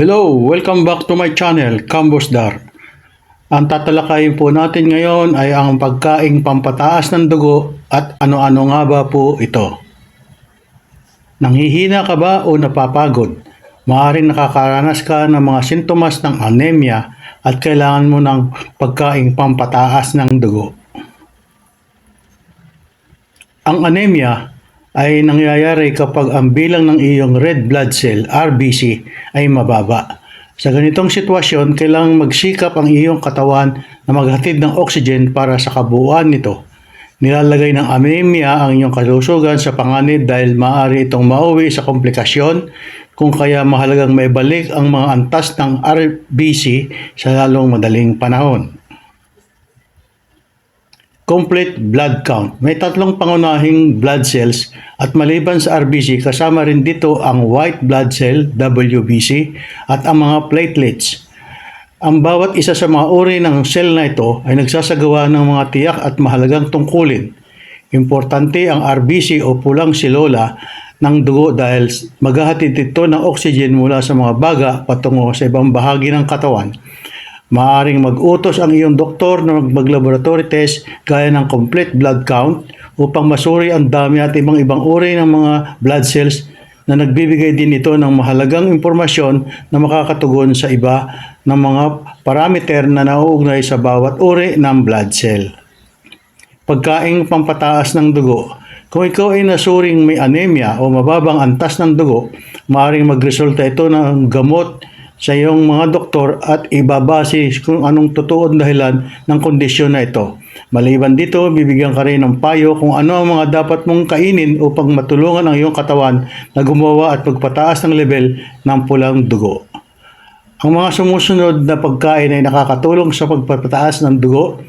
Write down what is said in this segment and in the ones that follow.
Hello, welcome back to my channel, Cambos Dar. Ang tatalakayin po natin ngayon ay ang pagkaing pampataas ng dugo at ano-ano nga ba po ito. Nanghihina ka ba o napapagod? Maaring nakakaranas ka ng mga sintomas ng anemia at kailangan mo ng pagkaing pampataas ng dugo. Ang anemia ay nangyayari kapag ang bilang ng iyong red blood cell, RBC, ay mababa. Sa ganitong sitwasyon, kailangang magsikap ang iyong katawan na maghatid ng oxygen para sa kabuuan nito. Nilalagay ng anemia ang iyong kalusugan sa panganib dahil maaari itong mauwi sa komplikasyon kung kaya mahalagang maibalik ang mga antas ng RBC sa lalong madaling panahon. Complete blood count. May tatlong pangunahing blood cells at maliban sa RBC kasama rin dito ang white blood cell WBC at ang mga platelets. Ang bawat isa sa mga uri ng cell na ito ay nagsasagawa ng mga tiyak at mahalagang tungkulin. Importante ang RBC o pulang silola ng dugo dahil maghahatid ito ng oxygen mula sa mga baga patungo sa ibang bahagi ng katawan. Maaring mag-utos ang iyong doktor na mag-laboratory test gaya ng complete blood count upang masuri ang dami at ibang ibang uri ng mga blood cells na nagbibigay din ito ng mahalagang impormasyon na makakatugon sa iba ng mga parameter na nauugnay sa bawat uri ng blood cell. Pagkaing pampataas ng dugo. Kung ikaw ay nasuring may anemia o mababang antas ng dugo, maaaring magresulta ito ng gamot sa iyong mga doktor at ibabase kung anong totoong dahilan ng kondisyon na ito. Maliban dito, bibigyan ka rin ng payo kung ano ang mga dapat mong kainin upang matulungan ang iyong katawan na gumawa at pagpataas ng level ng pulang dugo. Ang mga sumusunod na pagkain ay nakakatulong sa pagpapataas ng dugo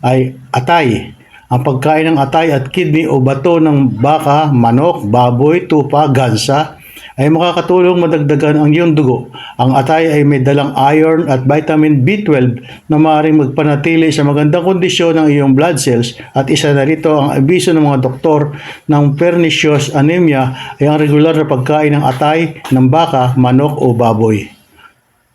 ay atay. Ang pagkain ng atay at kidney o bato ng baka, manok, baboy, tupa, gansa ay makakatulong madagdagan ang iyong dugo. Ang atay ay may dalang iron at vitamin B12 na maaaring magpanatili sa magandang kondisyon ng iyong blood cells at isa na rito ang abiso ng mga doktor ng pernicious anemia ay ang regular na pagkain ng atay, ng baka, manok o baboy.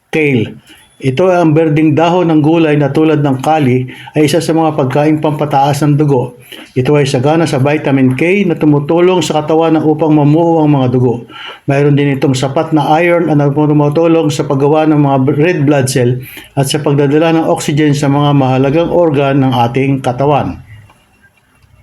Kale. Ito ang berding dahon ng gulay na tulad ng kali ay isa sa mga pagkain pampataas ng dugo. Ito ay sagana sa vitamin K na tumutulong sa katawan upang mamuo ang mga dugo. Mayroon din itong sapat na iron na tumutulong sa paggawa ng mga red blood cell at sa pagdadala ng oxygen sa mga mahalagang organ ng ating katawan.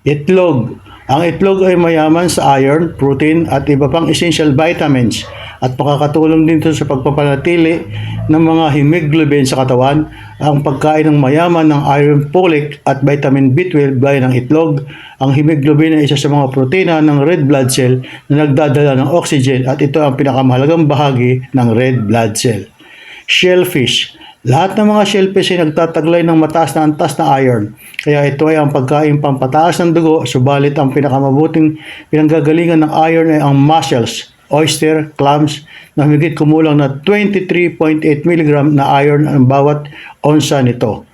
Itlog. Ang itlog ay mayaman sa iron, protein at iba pang essential vitamins at makakatulong din ito sa pagpapanatili ng mga hemoglobin sa katawan. Ang pagkain ng mayaman ng iron folic at vitamin B12 gaya ng itlog, ang hemoglobin ay isa sa mga protina ng red blood cell na nagdadala ng oxygen at ito ang pinakamahalagang bahagi ng red blood cell. Shellfish. Lahat ng mga shellfish ay nagtataglay ng mataas na antas na iron. Kaya ito ay ang pagkain pampataas ng dugo, subalit ang pinakamabuting pinanggagalingan ng iron ay ang mussels, oyster, clams na higit kumulang na 23.8 mg na iron ang bawat onsa nito.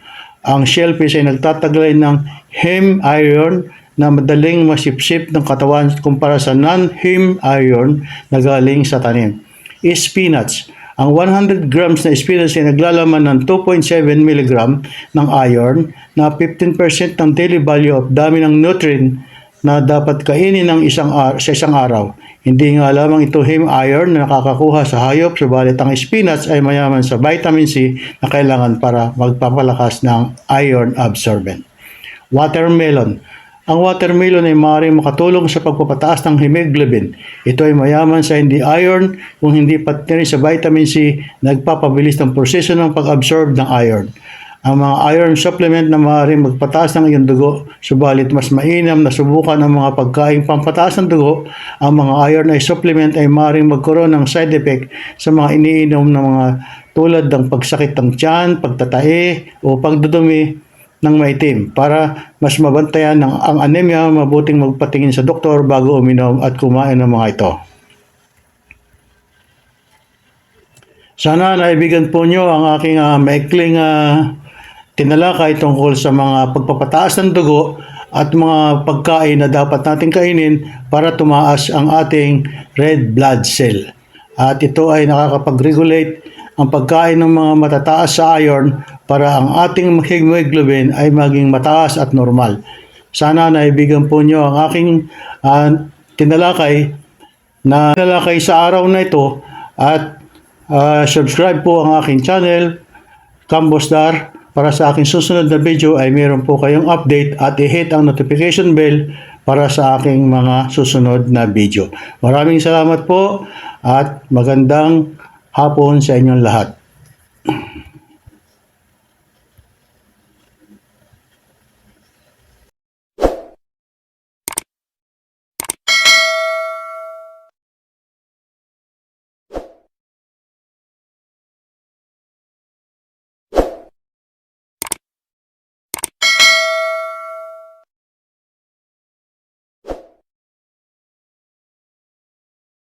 Ang shellfish ay nagtataglay ng heme iron na madaling masipsip ng katawan kumpara sa non-heme iron na galing sa tanim. Spinach. Ang 100 grams na spinach ay naglalaman ng 2.7 mg ng iron na 15% ng daily value of dami ng nutrient na dapat kainin ng isang sa isang araw. Hindi nga lamang ito heme iron na nakakakuha sa hayop, subalit ang spinach ay mayaman sa vitamin C na kailangan para magpapalakas ng iron absorbent. Watermelon. Ang watermelon ay maaaring makatulong sa pagpapataas ng hemoglobin. Ito ay mayaman sa hindi iron kung hindi pati rin sa vitamin C nagpapabilis ng proseso ng pag-absorb ng iron. Ang mga iron supplement na maaaring magpataas ng iyong dugo, subalit mas mainam na subukan ang mga pagkain pampataas ng dugo. Ang mga iron ay supplement ay maaaring magkaroon ng side effect sa mga iniinom ng mga tulad ng pagsakit ng tiyan, pagtatae o pagdudumi ng maitim. Para mas mabantayan ng ang anemia, mabuting magpatingin sa doktor bago uminom at kumain ng mga ito. Sana naibigan po nyo ang aking uh, maikling uh, tinalakay tungkol sa mga pagpapataas ng dugo at mga pagkain na dapat natin kainin para tumaas ang ating red blood cell. At ito ay nakakapag-regulate ang pagkain ng mga matataas sa iron para ang ating hemoglobin ay maging mataas at normal. Sana naibigan po nyo ang aking ah, tinalakay na tinalakay sa araw na ito at ah, subscribe po ang aking channel, Cambosdar, para sa aking susunod na video ay meron po kayong update at i-hit ang notification bell para sa aking mga susunod na video. Maraming salamat po at magandang hapon sa inyong lahat.